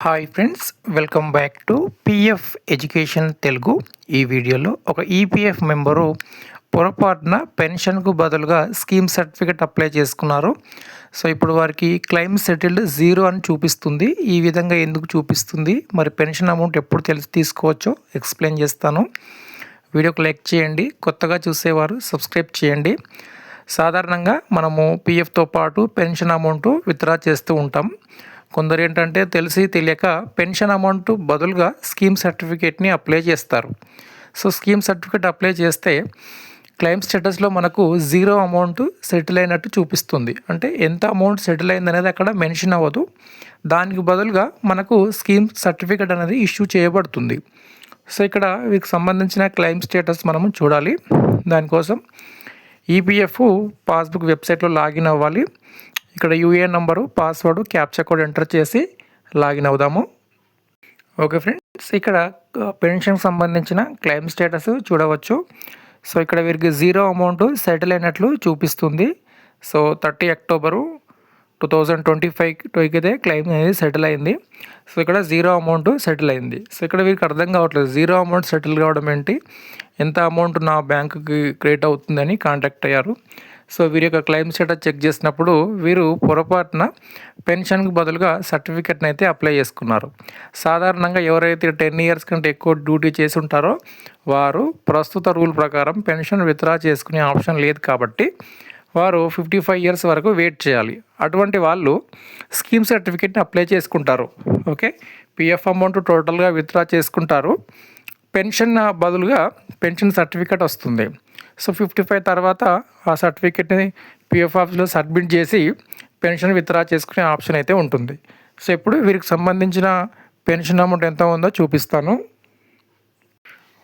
Hi friends welcome back to PF education Telugu. ఈ వీడియోలో ఒక ఈపీఎఫ్ మెంబరు పొరపాటున పెన్షన్కు బదులుగా స్కీమ్ సర్టిఫికేట్ అప్లై చేసుకున్నారు. సో ఇప్పుడు వారికి క్లెయిమ్ సెటిల్డ్ జీరో అని చూపిస్తుంది. ఈ విధంగా ఎందుకు చూపిస్తుంది? మరి పెన్షన్ అమౌంట్ ఎప్పుడు తెలిసి తీసుకోవచ్చో ఎక్స్ప్లెయిన్ చేస్తాను. వీడియోకి లైక్ చేయండి. కొత్తగా చూసేవారు సబ్స్క్రైబ్ చేయండి. సాధారణంగా మనము పిఎఫ్తో పాటు పెన్షన్ అమౌంట్ విత్డ్రా చేస్తూ ఉంటాం. కొందరు ఏంటంటే తెలిసి తెలియక పెన్షన్ అమౌంట్ బదులుగా స్కీమ్ సర్టిఫికేట్ని అప్లై చేస్తారు. సో స్కీమ్ సర్టిఫికేట్ అప్లై చేస్తే క్లెయిమ్ స్టేటస్లో మనకు జీరో అమౌంట్ సెటిల్ అయినట్టు చూపిస్తుంది. అంటే ఎంత అమౌంట్ సెటిల్ అయింది అనేది అక్కడ మెన్షన్ అవ్వదు. దానికి బదులుగా మనకు స్కీమ్ సర్టిఫికేట్ అనేది ఇష్యూ చేయబడుతుంది. సో ఇక్కడ వీటికి సంబంధించిన క్లెయిమ్ స్టేటస్ మనము చూడాలి. దానికోసం ఈపీఎఫ్ పాస్బుక్ వెబ్సైట్లో లాగిన్ అవ్వాలి. ఇక్కడ UAN number password captcha code enter చేసి లాగిన్ అవుదాము. ఓకే ఫ్రెండ్స్ ఇక్కడ పెన్షన్కి సంబంధించిన క్లెయిమ్ స్టేటస్ చూడవచ్చు. సో ఇక్కడ వీరికి జీరో అమౌంట్ సెటిల్ అయినట్లు చూపిస్తుంది. So thirty October two thousand twenty ఫైవ్కి క్లెయిమ్ అనేది సెటిల్ అయింది. సో ఇక్కడ జీరో అమౌంట్ సెటిల్ అయింది. సో ఇక్కడ వీరికి అర్థం కావట్లేదు జీరో అమౌంట్ సెటిల్ కావడం ఏంటి? ఎంత అమౌంట్ నా బ్యాంకుకి క్రియేట్ అవుతుందని కాంటాక్ట్ అయ్యారు. సో వీరి యొక్క క్లెయిమ్ స్టేటస్ చెక్ చేసినప్పుడు వీరు పొరపాటున పెన్షన్కి బదులుగా సర్టిఫికెట్ని అయితే అప్లై చేసుకున్నారు. సాధారణంగా ఎవరైతే టెన్ ఇయర్స్ కంటే ఎక్కువ డ్యూటీ చేసి ఉంటారో వారు ప్రస్తుత రూల్ ప్రకారం పెన్షన్ విత్డ్రా చేసుకునే ఆప్షన్ లేదు కాబట్టి వారు ఫిఫ్టీ ఫైవ్ ఇయర్స్ వరకు వెయిట్ చేయాలి. అటువంటి వాళ్ళు స్కీమ్ సర్టిఫికేట్ని అప్లై చేసుకుంటారు. ఓకే? పిఎఫ్ అమౌంట్ టోటల్గా విత్డ్రా చేసుకుంటారు. పెన్షన్ బదులుగా పెన్షన్ సర్టిఫికేట్ వస్తుంది. సో ఫిఫ్టీ ఫైవ్ తర్వాత ఆ సర్టిఫికేట్ని పిఎఫ్ ఆఫీస్లో సబ్మిట్ చేసి పెన్షన్ విత్డ్రా చేసుకునే ఆప్షన్ అయితే ఉంటుంది. సో ఇప్పుడు వీరికి సంబంధించిన పెన్షన్ అమౌంట్ ఎంత ఉందో చూపిస్తాను.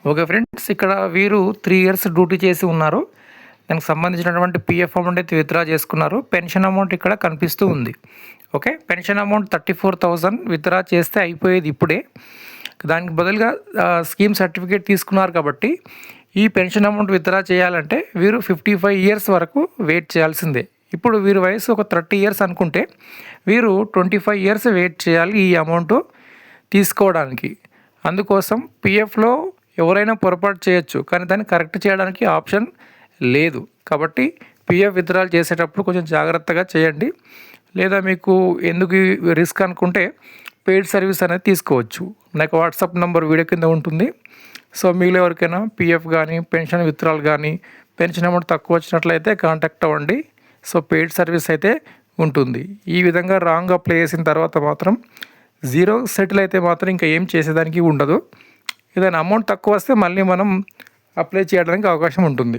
ఓకే ఫ్రెండ్స్ ఇక్కడ వీరు త్రీ ఇయర్స్ డ్యూటీ చేసి ఉన్నారు. దానికి సంబంధించినటువంటి పిఎఫ్ అమౌంట్ అయితే విత్డ్రా చేసుకున్నారు. పెన్షన్ అమౌంట్ ఇక్కడ కనిపిస్తూ ఉంది. Okay pension amount thirty four thousand withdraw చేస్తే అయిపోయేది ఇప్పుడే. దానికి బదులుగా స్కీమ్ సర్టిఫికేట్ తీసుకున్నారు కాబట్టి ఈ పెన్షన్ అమౌంట్ విత్డ్రా చేయాలంటే వీరు ఫిఫ్టీ ఫైవ్ ఇయర్స్ వరకు వెయిట్ చేయాల్సిందే. ఇప్పుడు వీరి వయసు ఒక థర్టీ ఇయర్స్ అనుకుంటే వీరు ట్వంటీ ఫైవ్ ఇయర్స్ వెయిట్ చేయాలి ఈ అమౌంట్ తీసుకోవడానికి. అందుకోసం పిఎఫ్లో ఎవరైనా పొరపాటు చేయొచ్చు. కానీ దాన్ని కరెక్ట్ చేయడానికి ఆప్షన్ లేదు. కాబట్టి పిఎఫ్ విత్డ్రాల్ చేసేటప్పుడు కొంచెం జాగ్రత్తగా చేయండి. లేదా మీకు ఎందుకు రిస్క్ అనుకుంటే పెయిడ్ సర్వీస్ అనేది తీసుకోవచ్చు. నాకు వాట్సాప్ నెంబర్ వీడియో కింద ఉంటుంది. సో మీలో ఎవరికైనా పిఎఫ్ కానీ పెన్షన్ విత్డ్రాల్ కానీ పెన్షన్ అమౌంట్ తక్కువ వచ్చినట్లయితే కాంటాక్ట్ అవ్వండి. సో పెయిడ్ సర్వీస్ అయితే ఉంటుంది. ఈ విధంగా రాంగ్ అప్లై చేసిన తర్వాత మాత్రం జీరో సెటిల్ అయితే మాత్రం ఇంకా ఏం చేసేదానికి ఉండదు. ఏదైనా అమౌంట్ తక్కువ వస్తే మళ్ళీ మనం అప్లై చేయడానికి అవకాశం ఉంటుంది.